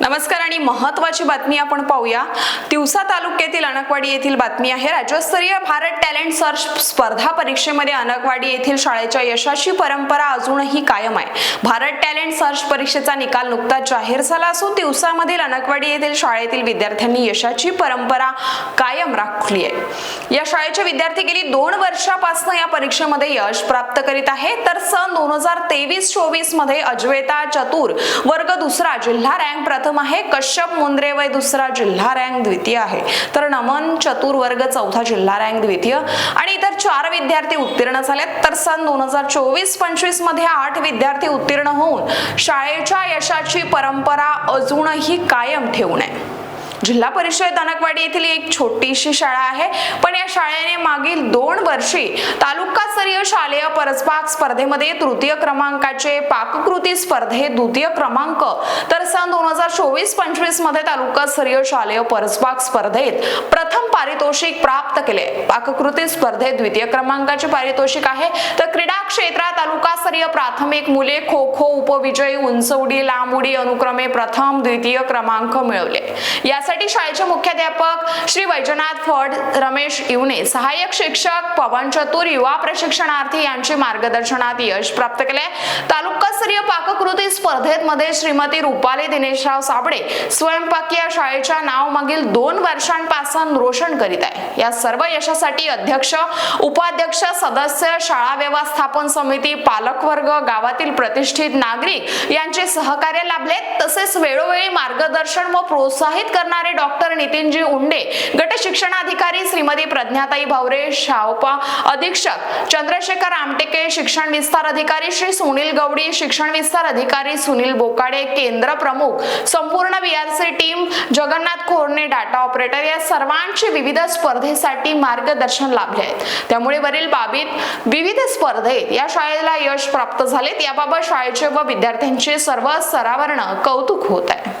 नमस्कार आणि महत्वाची बातमी आपण पाहूया. तिवसा तालुक्यातील अनकवाडी येथील बातमी आहे. राज्यस्तरीय भारत टॅलेंट सर्च स्पर्धा परीक्षेमध्ये अनकवाडी येथील शाळेच्या यशाची परंपरा अजूनही कायम आहे. भारत टॅलेंट सर्च परीक्षेचा निकाल नुकताच जाहीर झाला असून तिवसामधील अनकवाडी येथील शाळेतील विद्यार्थ्यांनी यशाची परंपरा कायम राखली आहे. या शाळेचे विद्यार्थी गेली दोन वर्षापासून या परीक्षेमध्ये यश प्राप्त करीत आहे. तर सन दोन हजार तेवीस चोवीसमध्ये अजवेता चतुर वर्ग दुसरा जिल्हा रँक प्रथम प्रथम आहे कश्यप मुंद्रे वय दुसरा जिल्हा रँक द्वितीय आहे. तर नमन चतुर वर्ग चौथा जिल्हा रँक द्वितीय. आणि इतर चार विद्यार्थी उत्तीर्ण झालेत. तर सन दोन हजार चोवीस पंचवीसमध्ये आठ विद्यार्थी उत्तीर्ण होऊन शाळेच्या यशाची परंपरा अजूनही कायम ठेवून आहे. जिल्हा परिषद अनकवाडी येथील एक छोटीशी शाळा आहे. पण या शाळेने मागील दोन वर्षी तालुका जिल्हास्तरीय शालेय परसबाग स्पर्धेमध्ये तृतीय क्रमांकाचे पाककृती स्पर्धेत द्वितीय क्रमांक. तर सन दोन हजार चोवीस पंचवीसमध्ये तालुकास्तरीय शालेय परसबाग स्पर्धेत प्रथम पारितोषिक प्राप्त केले. पाककृती स्पर्धेत द्वितीय क्रमांकाचे पारितोषिक आहे. तर क्रीडा क्षेत्रात तालुकास्तरीय प्राथमिक मुले खो खो उपविजयी उंचवडी लांब उडी अनुक्रमे प्रथम द्वितीय क्रमांक मिळवले. यासाठी शाळेचे मुख्याध्यापक श्री वैजनाथ फड रमेश इवने सहाय्यक शिक्षक पवन चतुर युवा प्रशिक्षणार्थी यांचे मार्गदर्शनात यश प्राप्त केले. तालुकास्तरीय पाककृती स्पर्धेत मध्ये श्रीमती रुपाली दिनेशराव साबळे स्वयंपाकीय या शाळेच्या नाव मागील दोन वर्षांपासून रोशन करीत आहे. या सर्व यशासाठी अध्यक्ष उपाध्यक्ष सदस्य शाळा व्यवस्थापन समिती पालकवर्ग गावातील प्रतिष्ठित नागरिक यांचे सहकार्य लाभले तसेच वेळोवेळी मार्गदर्शन व प्रोत्साहित करणारे डॉक्टर नितीनजी उंडे गट शिक्षणाधिकारी श्रीमती प्रज्ञाताई भावरे शावपा अधीक्षक चंद्रशेखर आमटेके शिक्षण विस्तार अधिकारी श्री सुनील गवडी शिक्षण विस्तार अधिकारी सुनील बोकाडे केंद्र प्रमुख संपूर्ण BRC team Jagannath Khorne data operator या सर्वांचे विविध स्पर्धेसाठी मार्गदर्शन लाभले आहेत. त्यामुळे वरील बाबीत विविध स्पर्धेत या शाळेला यश प्राप्त झालेत. याबाबत शाळेचे व विद्यार्थ्यांचे सर्व स्तरावरनं कौतुक होत आहे.